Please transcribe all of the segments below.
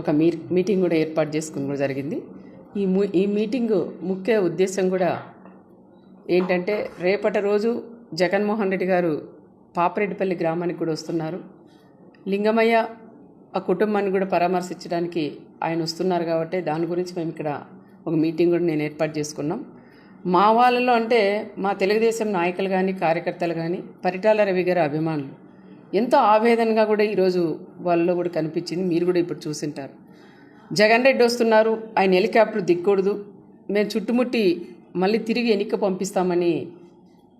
ఒక మీ మీటింగ్ కూడా ఏర్పాటు చేసుకుని కూడా జరిగింది. ఈ ఈ మీటింగ్ ముఖ్య ఉద్దేశం కూడా ఏంటంటే రేపటి రోజు జగన్మోహన్ రెడ్డి గారు పాపరెడ్డిపల్లి గ్రామానికి కూడా వస్తున్నారు. లింగమయ్య ఆ కుటుంబాన్ని కూడా పరామర్శించడానికి ఆయన వస్తున్నారు కాబట్టి దాని గురించి మేము ఇక్కడ ఒక మీటింగ్ కూడా నేను ఏర్పాటు చేసుకున్నాం. మా వాళ్ళలో అంటే మా తెలుగుదేశం నాయకులు కానీ కార్యకర్తలు కానీ పరిటాల రవి గారి అభిమానులు ఎంతో ఆవేదనగా కూడా ఈరోజు వాళ్ళలో కూడా కనిపించింది. మీరు కూడా ఇప్పుడు చూసింటారు. జగన్ రెడ్డి వస్తున్నారు. ఆయన హెలికాప్టర్ దిక్కూడదు. మేము చుట్టుముట్టి మళ్ళీ తిరిగి వెనక్కి పంపిస్తామని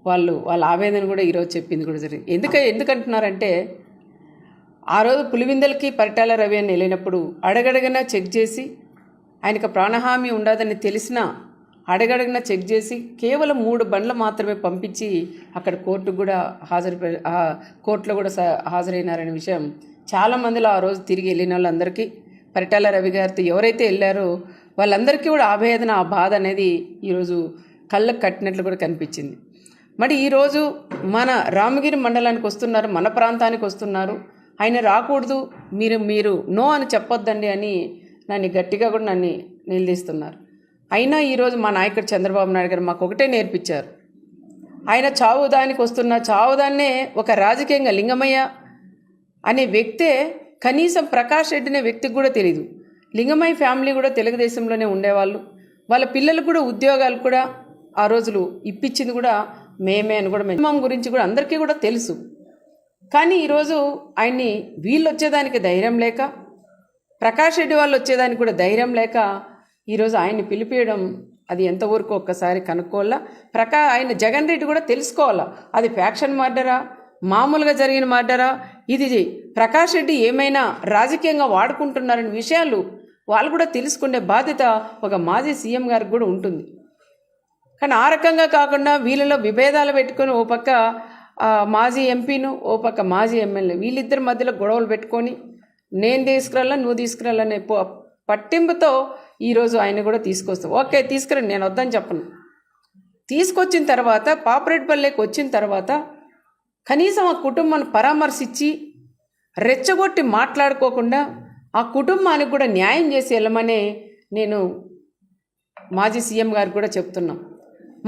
వాళ్ళు వాళ్ళ ఆవేదన కూడా ఈరోజు చెప్పింది కూడా జరిగింది. ఎందుక ఎందుకంటున్నారంటే ఆ రోజు పులివిందలకి పరిటాల రవి అని వెళ్ళినప్పుడు అడగడగన చెక్ చేసి ఆయనకు ప్రాణహామీ ఉండదని తెలిసినా అడగడగన చెక్ చేసి కేవలం మూడు బండ్లు మాత్రమే పంపించి అక్కడ కోర్టుకు కూడా హాజరు కోర్టులో కూడా స- హాజరైనారనే విషయం చాలామందిలో ఆ రోజు తిరిగి వెళ్ళిన వాళ్ళందరికీ పరిటాల రవి గారితో ఎవరైతే వెళ్ళారో వాళ్ళందరికీ కూడా ఆవేదన ఆ బాధ అనేది ఈరోజు కళ్ళకు కట్టినట్లు కూడా కనిపించింది. మరి ఈరోజు మన రామగిరి మండలానికి వస్తున్నారు మన ప్రాంతానికి వస్తున్నారు. ఆయన రాకూడదు మీరు మీరు నో అని చెప్పొద్దండి అని నన్ను గట్టిగా కూడా నన్ను నిలదీస్తున్నారు. అయినా ఈరోజు మా నాయకుడు చంద్రబాబు నాయుడు గారు మాకు ఒకటే నేర్పించారు. ఆయన చావుదానికి వస్తున్న చావుదాన్నే ఒక రాజకీయంగా లింగమయ్య అనే వ్యక్తే కనీసం ప్రకాష్ రెడ్డి అనే వ్యక్తికి కూడా తెలియదు లింగమయ్య ఫ్యామిలీ కూడా తెలుగుదేశంలోనే ఉండేవాళ్ళు. వాళ్ళ పిల్లలకు కూడా ఉద్యోగాలు కూడా ఆ రోజులు ఇప్పించింది కూడా మేమే అని కూడా మినిమం గురించి కూడా అందరికీ కూడా తెలుసు. కానీ ఈరోజు ఆయన్ని వీళ్ళు వచ్చేదానికి ధైర్యం లేక ప్రకాష్ రెడ్డి వాళ్ళు వచ్చేదానికి కూడా ధైర్యం లేక ఈరోజు ఆయన్ని పిలిపించడం అది ఎంతవరకు ఒక్కసారి కనుక్కోవాలా? ప్రకా ఆయన జగన్ రెడ్డి కూడా తెలుసుకోవాలా? అది ఫ్యాక్షన్ మర్డరా? మామూలుగా జరిగిన మర్డరా? ఇది ప్రకాష్ రెడ్డి ఏమైనా రాజకీయంగా వాడుకుంటున్నారనే విషయాలు వాళ్ళు కూడా తెలుసుకునే బాధ్యత ఒక మాజీ సీఎం గారికి కూడా ఉంటుంది. కానీ ఆ రకంగా కాకుండా వీళ్ళలో విభేదాలు పెట్టుకొని ఓ పక్క మాజీ ఎంపీను ఓ పక్క మాజీ ఎమ్మెల్యే వీళ్ళిద్దరి మధ్యలో గొడవలు పెట్టుకొని నేను తీసుకురాలా నువ్వు తీసుకురాలనే ప- పట్టింపుతో ఈరోజు ఆయన కూడా తీసుకొస్తాం ఓకే తీసుకురండి నేను వద్దని చెప్పను. తీసుకొచ్చిన తర్వాత పాపరేట్పల్లికి వచ్చిన తర్వాత కనీసం ఆ కుటుంబాన్ని పరామర్శించి రెచ్చగొట్టి మాట్లాడుకోకుండా ఆ కుటుంబానికి కూడా న్యాయం చేసి వెళ్ళమనే నేను మాజీ సీఎం గారికి కూడా చెప్తున్నాం.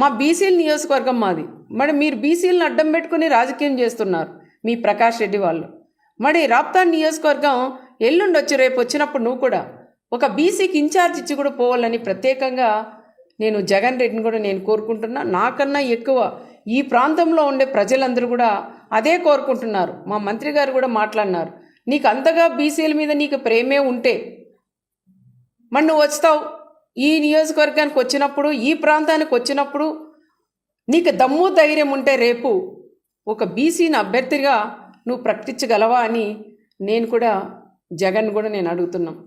మా బీసీల నియోజకవర్గం మాది. మరి మీరు బీసీలను అడ్డం పెట్టుకుని రాజకీయం చేస్తున్నారు మీ ప్రకాష్ రెడ్డి వాళ్ళు. మరి రాప్తాన్ నియోజకవర్గం ఎల్లుండి వచ్చి రేపు వచ్చినప్పుడు నువ్వు కూడా ఒక బీసీకి ఇన్ఛార్జ్ ఇచ్చి కూడా పోవాలని ప్రత్యేకంగా నేను జగన్ రెడ్డిని కూడా నేను కోరుకుంటున్నా. నాకన్నా ఎక్కువ ఈ ప్రాంతంలో ఉండే ప్రజలందరూ కూడా అదే కోరుకుంటున్నారు. మా మంత్రి గారు కూడా మాట్లాడినారు. నీకు అంతగా బీసీల మీద నీకు ప్రేమే ఉంటే మరి నువ్వు వస్తావు. ఈ నియోజకవర్గానికి వచ్చినప్పుడు ఈ ప్రాంతానికి వచ్చినప్పుడు నీకు దమ్ము ధైర్యం ఉంటే రేపు ఒక బీసీని అభ్యర్థిగా నువ్వు ప్రకటించగలవా అని నేను కూడా జగన్ కూడా నేను అడుగుతున్నాం.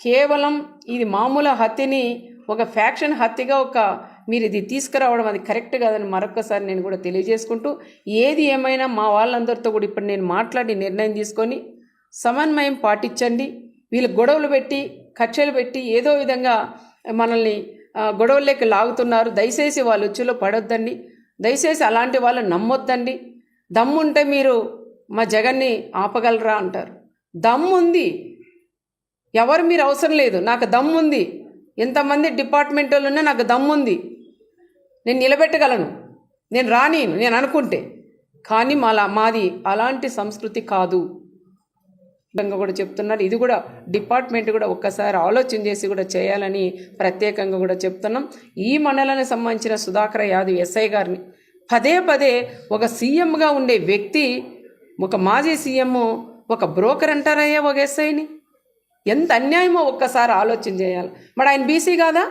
కేవలం ఇది మామూలు హత్యని ఒక ఫ్యాక్షన్ హత్యగా ఒక మీరు ఇది తీసుకురావడం అది కరెక్ట్ కాదని మరొకసారి నేను కూడా తెలియజేసుకుంటూ ఏది ఏమైనా మా వాళ్ళందరితో కూడా ఇప్పుడు నేను మాట్లాడి నిర్ణయం తీసుకొని సమన్వయం పాటించండి. వీళ్ళు గొడవలు పెట్టి కక్షలు పెట్టి ఏదో విధంగా మనల్ని గొడవల్లోకి లాగుతున్నారు. దయచేసి వాళ్ళు ఉచ్చులో పడొద్దండి. దయచేసి అలాంటి వాళ్ళు నమ్మొద్దండి. దమ్ముంటే మీరు మా జగన్ని ఆపగలరా అంటారు. దమ్ముంది. ఎవరు మీరు అవసరం లేదు. నాకు దమ్ముంది. ఎంతమంది డిపార్ట్మెంట్ వాళ్ళు ఉన్నా నాకు దమ్ముంది. నేను నిలబెట్టగలను. నేను రాని నేను అనుకుంటే. కానీ మాలా మాది అలాంటి సంస్కృతి కాదు. విధంగా కూడా చెప్తున్నారు. ఇది కూడా డిపార్ట్మెంట్ కూడా ఒక్కసారి ఆలోచన చేసి కూడా చేయాలని ప్రత్యేకంగా కూడా చెప్తున్నాం. ఈ మండలానికి సంబంధించిన సుధాకర్ యాదవ్ ఎస్ఐ గారిని పదే పదే ఒక సీఎంగా ఉండే వ్యక్తి ఒక మాజీ సీఎం ఒక బ్రోకర్ అంటారయ్యా ఒక ఎస్ఐని? ఎంత అన్యాయమో ఒక్కసారి ఆలోచన చేయాలి. మరి ఆయన బీసీ కాదా?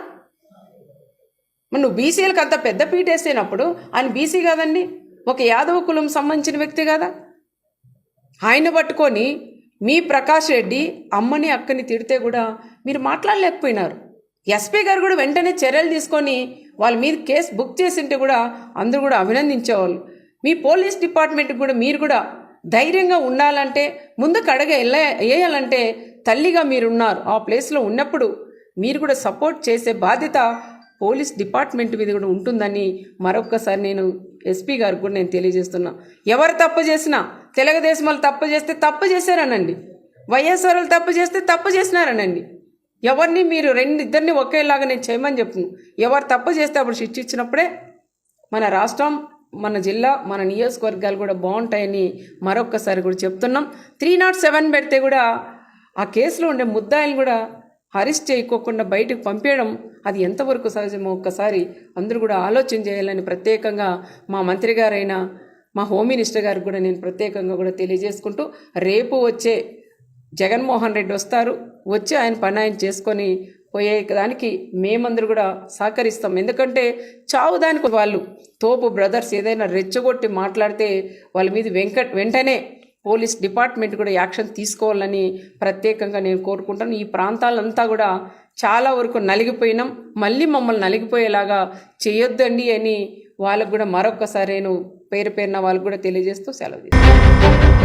మరి నువ్వు బీసీలకు అంత పెద్ద పీట వేసినప్పుడు ఆయన బీసీ కాదండి. ఒక యాదవ కులం సంబంధించిన వ్యక్తి కదా. ఆయన పట్టుకొని మీ ప్రకాష్ రెడ్డి అమ్మని అక్కని తిడితే కూడా మీరు మాట్లాడలేకపోయినారు. ఎస్పీ గారు కూడా వెంటనే చర్యలు తీసుకొని వాళ్ళ మీద కేసు బుక్ చేసింటే కూడా అందరూ కూడా అభినందించేవాళ్ళు. మీ పోలీస్ డిపార్ట్మెంట్కి కూడా మీరు కూడా ధైర్యంగా ఉండాలంటే ముందుకు అడగ వెళ్ళ వేయాలంటే తల్లిగా మీరున్నారు. ఆ ప్లేస్లో ఉన్నప్పుడు మీరు కూడా సపోర్ట్ చేసే బాధ్యత పోలీస్ డిపార్ట్మెంట్ మీద కూడా ఉంటుందని మరొక్కసారి నేను ఎస్పీ గారికి కూడా నేను తెలియజేస్తున్నా. ఎవరు తప్పు చేసినా తెలుగుదేశం వాళ్ళు తప్పు చేస్తే తప్పు చేశారనండి. వైఎస్ఆర్ వాళ్ళు తప్పు చేస్తే తప్పు చేసినారనండి. ఎవరిని మీరు రెండు ఇద్దరిని ఒకేలాగా నేను చేయమని చెప్పను ఎవరు తప్పు చేస్తే అప్పుడు శిక్ష ఇచ్చినప్పుడే మన రాష్ట్రం మన జిల్లా మన నియోజకవర్గాలు కూడా బాగుంటాయని మరొక్కసారి కూడా చెప్తున్నాం. త్రీ నాట్ సెవెన్ పెడితే కూడా ఆ కేసులో ఉండే ముద్దాయిలు కూడా అరెస్ట్ చేయకోకుండా బయటకు పంపేయడం అది ఎంతవరకు సహజమో ఒక్కసారి అందరూ కూడా ఆలోచన చేయాలని ప్రత్యేకంగా మా మంత్రి గారైన మా హోమ్ మినిస్టర్ గారికి కూడా నేను ప్రత్యేకంగా కూడా తెలియజేసుకుంటూ రేపు వచ్చే జగన్మోహన్ రెడ్డి వస్తారు. వచ్చి ఆయన పని ఆయన చేసుకొని పోయే దానికి మేమందరూ కూడా సహకరిస్తాం. ఎందుకంటే చావు దానికి వాళ్ళు. తోపు బ్రదర్స్ ఏదైనా రెచ్చగొట్టి మాట్లాడితే వాళ్ళ మీద వెంకట వెంటనే పోలీస్ డిపార్ట్మెంట్ కూడా యాక్షన్ తీసుకోవాలని ప్రత్యేకంగా నేను కోరుకుంటాను ఈ ప్రాంతాలంతా కూడా చాలా వరకు నలిగిపోయినాం మళ్ళీ మమ్మల్ని నలిగిపోయేలాగా చేయొద్దండి అని వాళ్ళకు కూడా మరొకసారి నేను పేరు పేరున వాళ్ళకు కూడా తెలియజేస్తూ సెలవు తీసుకుంటాను.